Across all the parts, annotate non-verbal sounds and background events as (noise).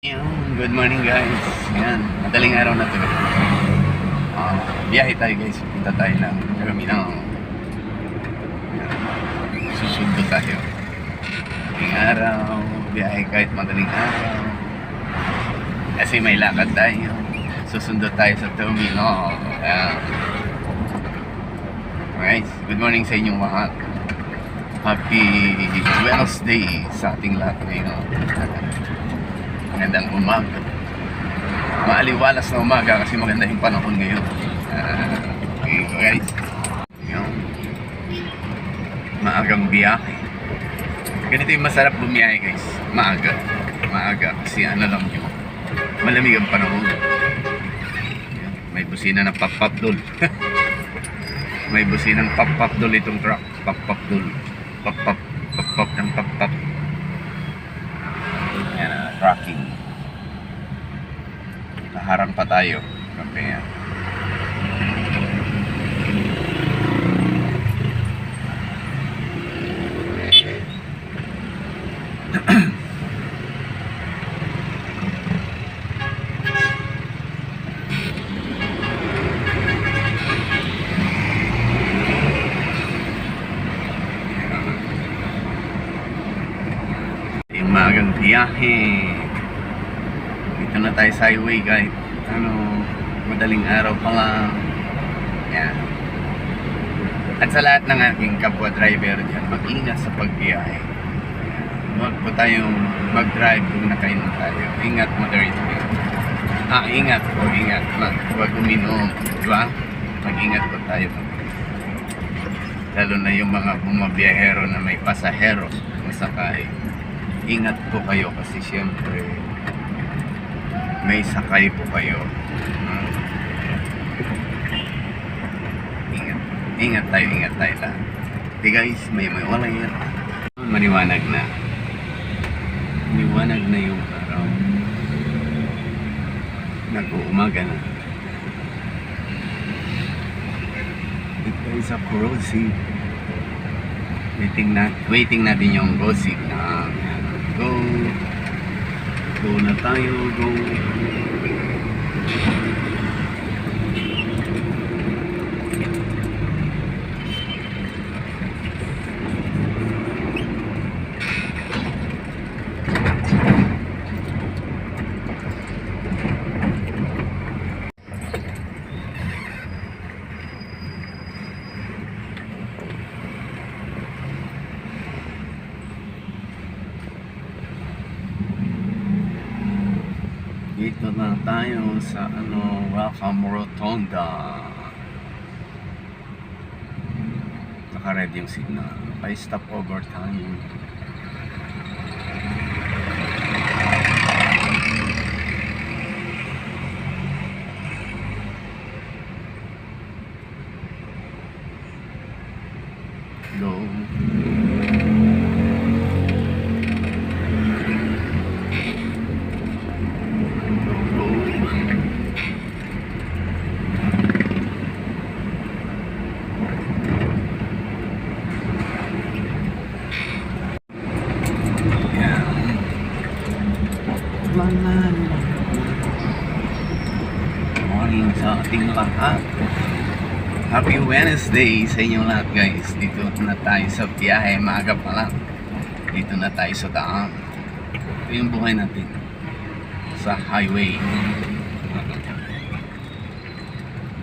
Yun, good morning guys. Yan, madaling araw na to. Uh, biyahe tayo guys. Punta tayo ng. Yan. Susundo tayo. Madaling araw. Biyahe kahit madaling araw. Kasi may lakad tayo. Susundo tayo sa terminal. Yan. Guys, good morning sa inyong lahat. Happy Wednesday sa ating lahat ngayon. Magandang umaga. Maaliwalas na umaga kasi maganda yung panahon ngayon. Ah, okay, guys. Yun. Maagang biyahe. Ganito yung masarap bumiyahe guys. Maaga. Maaga kasi ano lang yun. Malamig ang panahon. May busina ng pop-pop doll. (laughs) May busina ng pop-pop doll itong truck. Pop-pop doll. Pop-pop. Pop-pop ng pop-pop. Yan, uh, tracking. Naharang pa tayo. Kape yan. Magang. Dito na tayo sa highway guys. Ano, madaling araw pa lang. Yan. At sa lahat ng aking kapwa driver dyan, mag-ingat sa pagbiyahe. Huwag po tayong mag-drive kung nakainom tayo. Ingat moderately. Ah, ingat po, ingat. Huwag uminom. Di ba? Mag-ingat po tayo. Lalo na yung mga bumabiyahero na may pasahero masakay ingat po kayo kasi siyempre may sakay po kayo. Ingat. Ingat tayo, ingat tayo lahat. Okay guys, may may wala yan. Maniwanag na. Maniwanag na yung araw. Nag-uumaga na. Ito ay sa crossing. Waiting na, waiting natin yung go signal. Go. Go na tayo, go. Dito na tayo sa ano, Welcome Rotonda. Naka-ready yung signal. Pa-stop over tayo. Go, go. Yan. Lalan. Morning sa ating lahat. Happy Wednesday sa inyong lahat guys. Dito na tayo sa biyahe. Maaga pa lang. Dito na tayo sa daan. Ito yung buhay natin. Sa highway.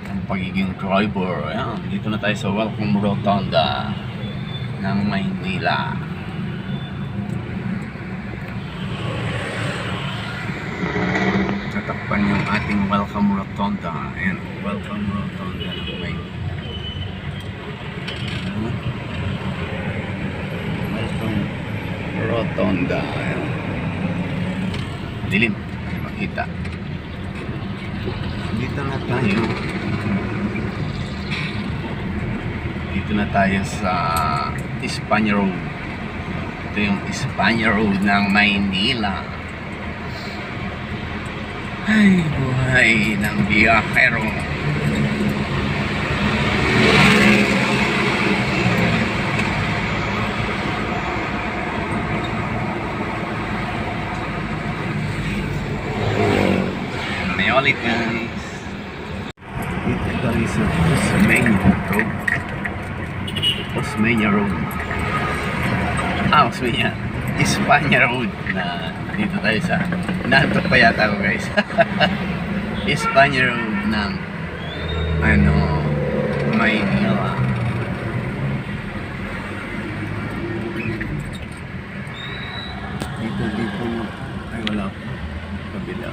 Ang pagiging driver. Ayan. Dito na tayo sa Welcome Rotonda ng Maynila. Tatakpan yung ating welcome rotonda. Ayan, welcome rotonda ng Maynila. Welcome rotonda. Ayan. Dilim, makita. Dito na tayo. Dito na tayo sa Espanya Road. Ito yung Espanya Road ng Maynila. Ay, buhay ng biyahero. ulit guys. Dito tayo sa Osmeña Road. Osmeña Road. Ah, Osmeña. Espanya Road na dito tayo sa nato pa yata ako guys. (laughs) Espanya Road ng ano Maynila. Dito, dito. Ay, wala. Kabila.